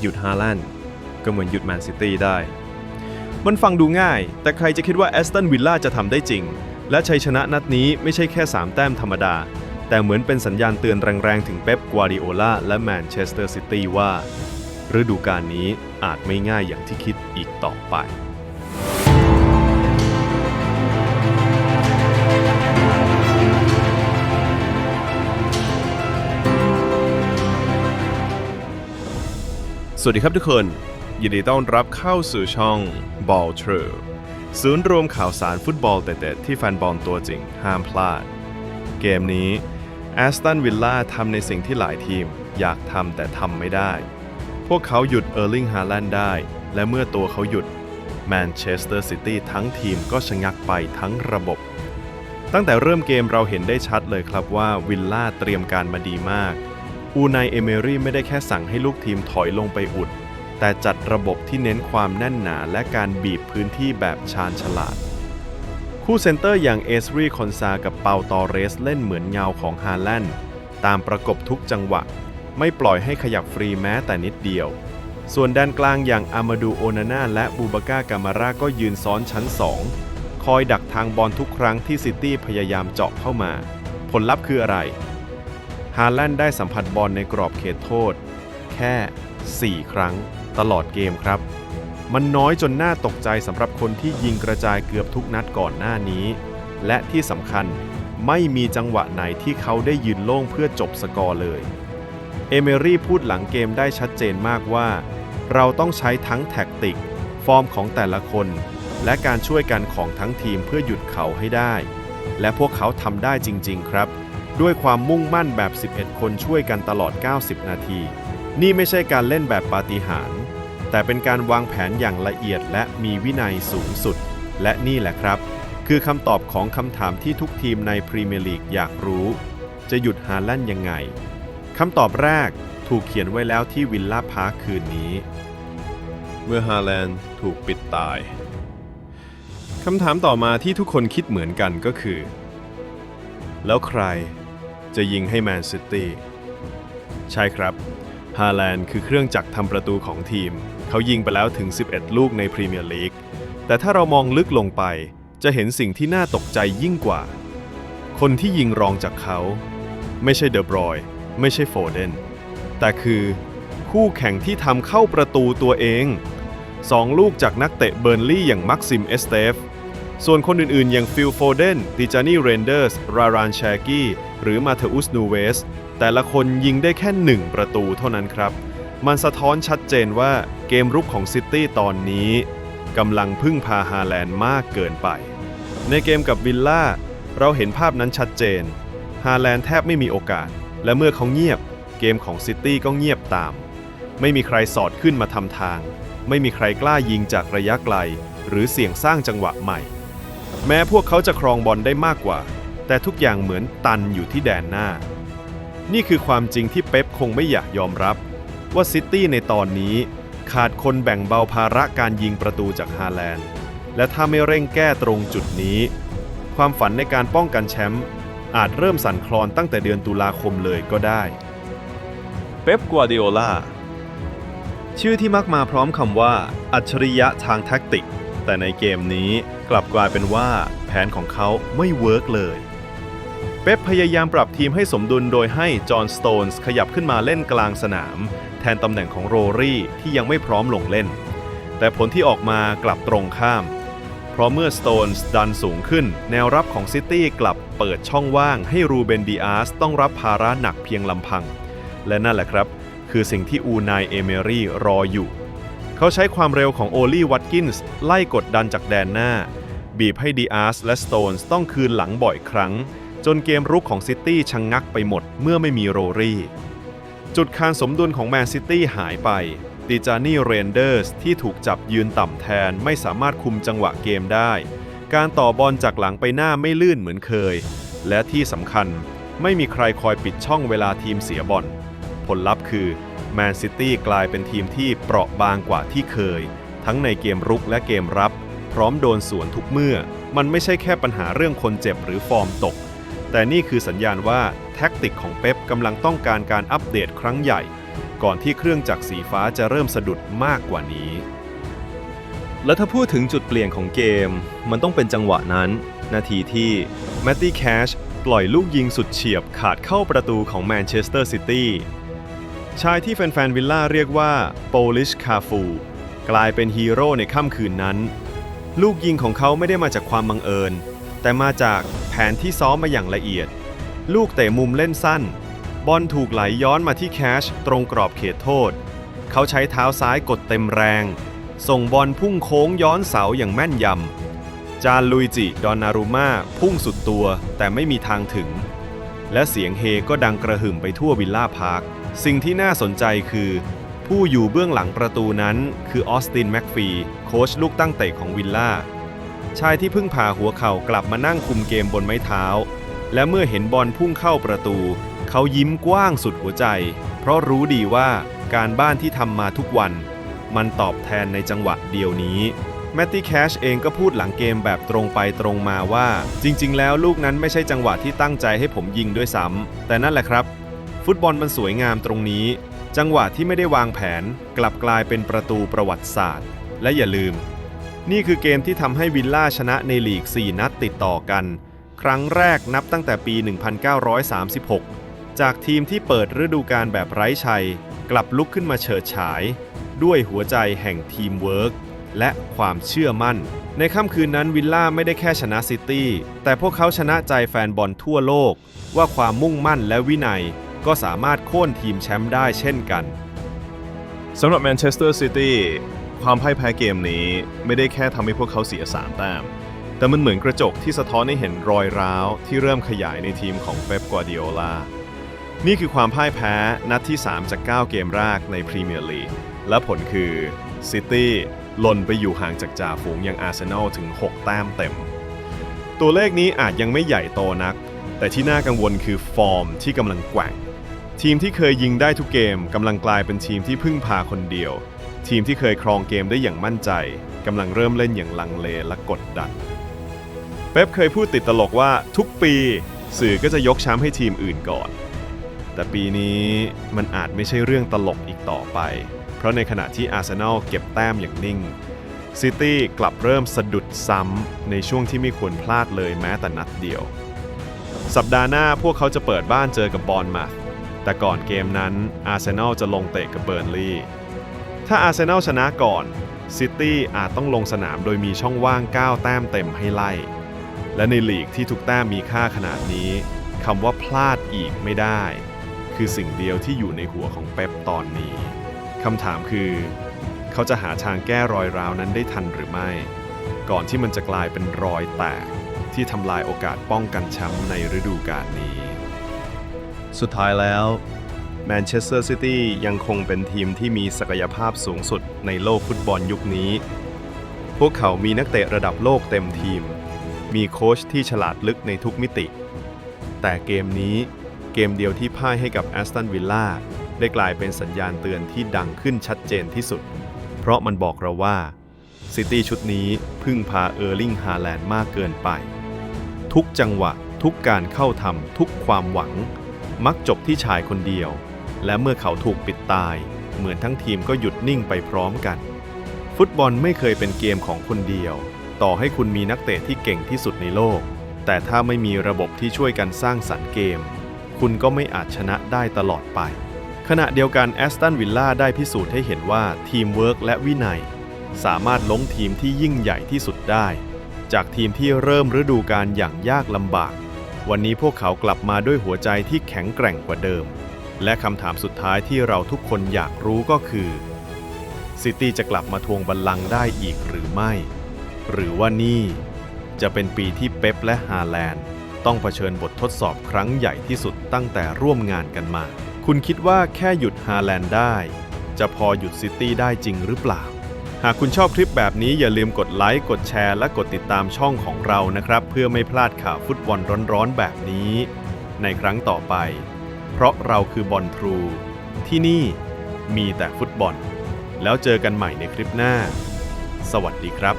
หยุดฮาลันก็เหมือนหยุดแมนซิตี้ได้ มันฟังดูง่าย แต่ใครจะคิดว่าแอสตันวิลล่าจะทำได้จริง และชัยชนะนัดนี้ไม่ใช่แค่ 3 แต้มธรรมดา แต่เหมือนเป็นสัญญาณเตือนแรงๆ ถึงเป๊ป กวาดิโอลาและแมนเชสเตอร์ซิตี้ว่า ฤดูกาลนี้อาจไม่ง่ายอย่างที่คิดอีกต่อไป สวัสดีครับทุกคน ยินดีต้อนรับเข้าสู่ช่อง Ball True ศูนย์รวมข่าวสารฟุตบอลเด็ดๆที่แฟนบอลตัวจริงห้ามพลาด เกมนี้แอสตันวิลล่าทำในสิ่งที่หลายทีมอยากทำแต่ทำไม่ได้ พวกเขาหยุดเออร์ลิงฮาแลนด์ได้ และเมื่อตัวเขาหยุดแมนเชสเตอร์ซิตี้ทั้งทีมก็ชะงักไปทั้งระบบ ตั้งแต่เริ่มเกมเราเห็นได้ชัดเลยครับว่าวิลล่าเตรียมการมาดีมาก อูไนเอเมรี่ไม่ได้แค่สั่งให้ลูกทีมถอยลงไปอุด แต่จัดระบบที่เน้นความแน่นหนาและการบีบพื้นที่แบบชาญฉลาด คู่เซนเตอร์อย่างเอสรีคอนซากับเปาตอเรสเล่นเหมือนเงาของฮาแลนด์ตามประกบทุกจังหวะ ไม่ปล่อยให้ขยับฟรีแม้แต่นิดเดียว ส่วนด้านกลางอย่างอามาดูโอนาน่าและบูบาก้ากามาราก็ยืนซ้อนชั้น 2 คอยดักทางบอลทุกครั้งที่ซิตี้พยายามเจาะเข้ามา ผลลัพธ์คืออะไร ฮาแลนด์ได้สัมผัสบอลในกรอบเขตโทษ แค่ 4 ครั้งตลอดเกมครับ มันน้อยจนน่าตกใจสำหรับคนที่ยิงกระจายเกือบทุกนัดก่อนหน้านี้ และที่สำคัญไม่มีจังหวะไหนที่เขาได้ยืนโล่งเพื่อจบสกอร์เลย เอเมรี่พูดหลังเกมได้ชัดเจนมากว่า เราต้องใช้ทั้งแท็กติก ฟอร์มของแต่ละคน และการช่วยกันของทั้งทีมเพื่อหยุดเขาให้ได้ และพวกเขาทำได้จริง ๆ ครับ ด้วยความมุ่งมั่นแบบ 11 คนช่วยกันตลอด 90 นาที นี่ไม่ใช่การเล่นแบบปาฏิหาริย์แต่เป็นการวางแผนอย่างละเอียดและมีวินัยสูงสุด และนี่แหละครับ คือคำตอบของคำถามที่ทุกทีมในพรีเมียร์ลีกอยากรู้ จะหยุดฮาแลนด์ยังไงคำตอบแรกถูกเขียนไว้แล้วที่วิลล่าพาร์คคืนนี้ เมื่อฮาแลนด์ถูกปิดตายคำถามต่อมาที่ทุกคนคิดเหมือนกันก็คือ แล้วใคร จะยิงให้แมนซิตี้ใช่ครับ ฮาแลนด์คือเครื่องจักรทำประตูของทีม เขายิงไปแล้วถึง 11 ลูกในพรีเมียร์ลีก แต่ถ้าเรามองลึกลงไป จะเห็นสิ่งที่น่าตกใจยิ่งกว่า คนที่ยิงรองจากเขา ไม่ใช่เดอบรอย ไม่ใช่โฟเดน แต่คือคู่แข่งที่ทำเข้าประตูตัวเองสองลูกจากนักเตะเบิร์นลี่อย่างมักซิมเอสเตฟ ส่วนคนอื่นๆ อย่างฟิลโฟเดนดิจานี่เรนเดอร์ส รารานแชกี้ หรือมาเทอุสนูเวส แต่ละคนยิงได้แค่หนึ่งประตูเท่านั้นครับ มันสะท้อนชัดเจนว่าเกมรุกของซิตี้ตอนนี้กำลังพึ่งพาฮาแลนด์มากเกินไป ในเกมกับวิลล่า เราเห็นภาพนั้นชัดเจน ฮาแลนด์แทบไม่มีโอกาส และเมื่อเขาเงียบ เกมของซิตี้ก็เงียบตาม ไม่มีใครสอดขึ้นมาทำทาง ไม่มีใครกล้ายิงจากระยะไกล หรือเสี่ยงสร้างจังหวะใหม่ แม้พวกเขาจะครองบอลได้มากกว่า แต่ทุกอย่างเหมือนตันอยู่ที่แดนหน้า นี่คือความจริงที่เป๊ปคงไม่อยากยอมรับ ว่าซิตี้ในตอนนี้ขาดคนแบ่งเบาภาระการยิงประตูจากฮาแลนด์ และถ้าไม่เร่งแก้ตรงจุดนี้ ความฝันในการป้องกันแชมป์อาจเริ่มสั่นคลอนตั้งแต่เดือนตุลาคมเลยก็ได้ เป๊ปกัวดิโอลาชื่อที่มักมาพร้อมคำว่า อัจฉริยะทางแท็กติก แต่ในเกมนี้ กลับกลายเป็นว่าแผนของเขาไม่เวิร์กเลย เป๊ปพยายามปรับทีมให้สมดุลโดยให้จอห์นสโตนส์ขยับขึ้นมาเล่นกลางสนาม แทนตำแหน่งของโรรี่ที่ยังไม่พร้อมลงเล่น แต่ผลที่ออกมากลับตรงข้าม เพราะเมื่อสโตนส์ดันสูงขึ้น แนวรับของซิตี้กลับเปิดช่องว่างให้รูเบนดีอาสต้องรับภาระหนักเพียงลำพัง และนั่นแหละครับ คือสิ่งที่อูนายเอเมรี่รออยู่เขาใช้ความเร็วของโอลี่วัตกินส์ไล่กดดันจากแดนหน้า บีบให้ดีอาร์สและสโตนส์ต้องคืนหลังบ่อยครั้ง จนเกมรุกของซิตี้ชะงงักไปหมดเมื่อไม่มีโรรี่ จุดคานสมดุลของแมนซิตี้หายไปดิจานี่เรนเดอร์สที่ถูกจับยืนต่ำแทนไม่สามารถคุมจังหวะเกมได้ การต่อบอลจากหลังไปหน้าไม่ลื่นเหมือนเคย และที่สำคัญไม่มีใครคอยปิดช่องเวลาทีมเสียบอลผลลัพธ์คือแมนซิตี้กลายเป็นทีมที่เปราะบางกว่าที่เคย ทั้งในเกมรุกและเกมรับ พร้อมโดนสวนทุกเมื่อ มันไม่ใช่แค่ปัญหาเรื่องคนเจ็บหรือฟอร์มตก แต่นี่คือสัญญาณว่าแท็กติกของเป๊ปกำลังต้องการการอัปเดตครั้งใหญ่ ก่อนที่เครื่องจักรสีฟ้าจะเริ่มสะดุดมากกว่านี้ แล้วถ้าพูดถึงจุดเปลี่ยนของเกม มันต้องเป็นจังหวะนั้น นาทีที่แมตตี้แคชปล่อยลูกยิงสุดเฉียบขาดเข้าประตูของแมนเชสเตอร์ซิตี้ชายที่แฟนๆวิลล่าเรียกว่าโปลิชคาฟูกลายเป็นฮีโร่ในค่ำคืนนั้น ลูกยิงของเขาไม่ได้มาจากความบังเอิญ แต่มาจากแผนที่ซ้อมมาอย่างละเอียด ลูกเตะมุมเล่นสั้น บอลถูกไหลย้อนมาที่แคชตรงกรอบเขตโทษ เขาใช้เท้าซ้ายกดเต็มแรง ส่งบอลพุ่งโค้งย้อนเสาอย่างแม่นยำ จานลุยจิ ดอนนารุมาพุ่งสุดตัวแต่ไม่มีทางถึง และเสียงเฮก็ดังกระหึ่มไปทั่ววิลล่าพาร์ค สิ่งที่น่าสนใจคือ ผู้อยู่เบื้องหลังประตูนั้นคือออสตินแม็กฟีโค้ชลูกตั้งเตะของวิลล่า ชายที่เพิ่งผ่าหัวเข่ากลับมานั่งคุมเกมบนไม้เท้า และเมื่อเห็นบอลพุ่งเข้าประตู เขายิ้มกว้างสุดหัวใจ เพราะรู้ดีว่าการบ้านที่ทำมาทุกวัน มันตอบแทนในจังหวะเดียวนี้แมตตี้แคชเองก็พูดหลังเกมแบบตรงไปตรงมาว่า จริง ๆ แล้วลูกนั้นไม่ใช่จังหวะที่ตั้งใจให้ผมยิงด้วยซ้ำแต่นั่นแหละครับ ฟุตบอลมันสวยงามตรงนี้ จังหวะที่ไม่ได้วางแผนกลับกลายเป็นประตูประวัติศาสตร์ และอย่าลืม นี่คือเกมที่ทำให้วิลล่าชนะในลีก 4 นัดติดต่อกัน ครั้งแรกนับตั้งแต่ปี 1936 จากทีมที่เปิดฤดูกาลแบบไร้ชัย กลับลุกขึ้นมาเฉิดฉาย ด้วยหัวใจแห่งทีมเวิร์กและความเชื่อมั่น ในค่ำคืนนั้นวิลล่าไม่ได้แค่ชนะซิตี้แต่พวกเขาชนะใจแฟนบอลทั่วโลก ว่าความมุ่งมั่นและวินัย ก็สามารถโค่นทีมแชมป์ได้เช่นกันสำหรับแมนเชสเตอร์ซิตี้ความพ่ายแพ้เกมนี้ไม่ได้แค่ทำให้พวกเขาเสีย3แต้ม แต่มันเหมือนกระจกที่สะท้อนให้เห็นรอยร้าวที่เริ่มขยายในทีมของเป๊ปกัวดิโอลา นี่คือความพ่ายแพ้นัดที่ 3 จาก 9 เกมแรกในพรีเมียร์ลีก และผลคือซิตี้หล่นไปอยู่ห่างจากจ่าฝูงอย่างอาร์เซนอลถึง 6 แต้มเต็ม ตัวเลขนี้อาจยังไม่ใหญ่โตนัก แต่ที่น่ากังวลคือฟอร์มที่กำลังแกว่ง ทีมที่เคยยิงได้ทุกเกมกำลังกลายเป็นทีมที่พึ่งพาคนเดียว ทีมที่เคยครองเกมได้อย่างมั่นใจกำลังเริ่มเล่นอย่างลังเลและกดดัน เป๊ปเคยพูดติดตลกว่าทุกปีสื่อก็จะยกแชมป์ให้ทีมอื่นก่อน แต่ปีนี้มันอาจไม่ใช่เรื่องตลกอีกต่อไป เพราะในขณะที่อาร์เซนอลเก็บแต้มอย่างนิ่งซิตี้กลับเริ่มสะดุดซ้ำในช่วงที่ไม่ควรพลาดเลยแม้แต่นัดเดียว สัปดาห์หน้าพวกเขาจะเปิดบ้านเจอกับบอลมา แต่ก่อนเกมนั้นอาร์เซนอลจะลงเตะกับเบิร์นลีย์ถ้าอาร์เซนอลชนะก่อนซิตี้อาจต้องลงสนามโดยมีช่องว่าง 9 แต้มเต็มให้ไล่ และในลีกที่ทุกแต้มมีค่าขนาดนี้คำว่าพลาดอีกไม่ได้ คือสิ่งเดียวที่อยู่ในหัวของเป๊ปตอนนี้คำถามคือ เขาจะหาทางแก้รอยร้าวนั้นได้ทันหรือไม่ ก่อนที่มันจะกลายเป็นรอยแตกที่ทำลายโอกาสป้องกันแชมป์ในฤดูกาลนี้ สุดท้ายแล้วแมนเชสเตอร์ซิตี้ยังคงเป็นทีมที่มีศักยภาพสูงสุดในโลกฟุตบอลยุคนี้ พวกเขามีนักเตะระดับโลกเต็มทีม มีโค้ชที่ฉลาดลึกในทุกมิติ แต่เกมนี้เกมเดียวที่พ่ายให้กับแอสตันวิลล่าได้กลายเป็นสัญญาณเตือนที่ดังขึ้นชัดเจนที่สุด เพราะมันบอกเราว่าซิตี้ชุดนี้พึ่งพาเออร์ลิงฮาแลนด์มากเกินไป ทุกจังหวะทุกการเข้าทำทุกความหวัง มักจบที่ชายคนเดียว และเมื่อเขาถูกปิดตาย เหมือนทั้งทีมก็หยุดนิ่งไปพร้อมกัน ฟุตบอลไม่เคยเป็นเกมของคนเดียว ต่อให้คุณมีนักเตะที่เก่งที่สุดในโลก แต่ถ้าไม่มีระบบที่ช่วยกันสร้างสรรค์เกม คุณก็ไม่อาจชนะได้ตลอดไป ขณะเดียวกันแอสตันวิลล่าได้พิสูจน์ให้เห็นว่าทีมเวิร์กและวินัย สามารถล้มทีมที่ยิ่งใหญ่ที่สุดได้ จากทีมที่เริ่มฤดูกาลอย่างยากลำบาก วันนี้พวกเขากลับมาด้วยหัวใจที่แข็งแกร่งกว่าเดิม และคำถามสุดท้ายที่เราทุกคนอยากรู้ก็คือ ซิตี้จะกลับมาทวงบัลลังก์ได้อีกหรือไม่ หรือว่านี่จะเป็นปีที่เป๊ปและฮาแลนด์ ต้องเผชิญบททดสอบครั้งใหญ่ที่สุดตั้งแต่ร่วมงานกันมา คุณคิดว่าแค่หยุดฮาแลนด์ได้ จะพอหยุดซิตี้ได้จริงหรือเปล่า หากคุณชอบคลิปแบบนี้อย่าลืมกดไลค์ กดแชร์ และกดติดตามช่องของเรานะครับ เพื่อไม่พลาดข่าวฟุตบอลร้อนๆ แบบนี้ ในครั้งต่อไป เพราะเราคือบอลทรู ที่นี่มีแต่ฟุตบอล แล้วเจอกันใหม่ในคลิปหน้า สวัสดีครับ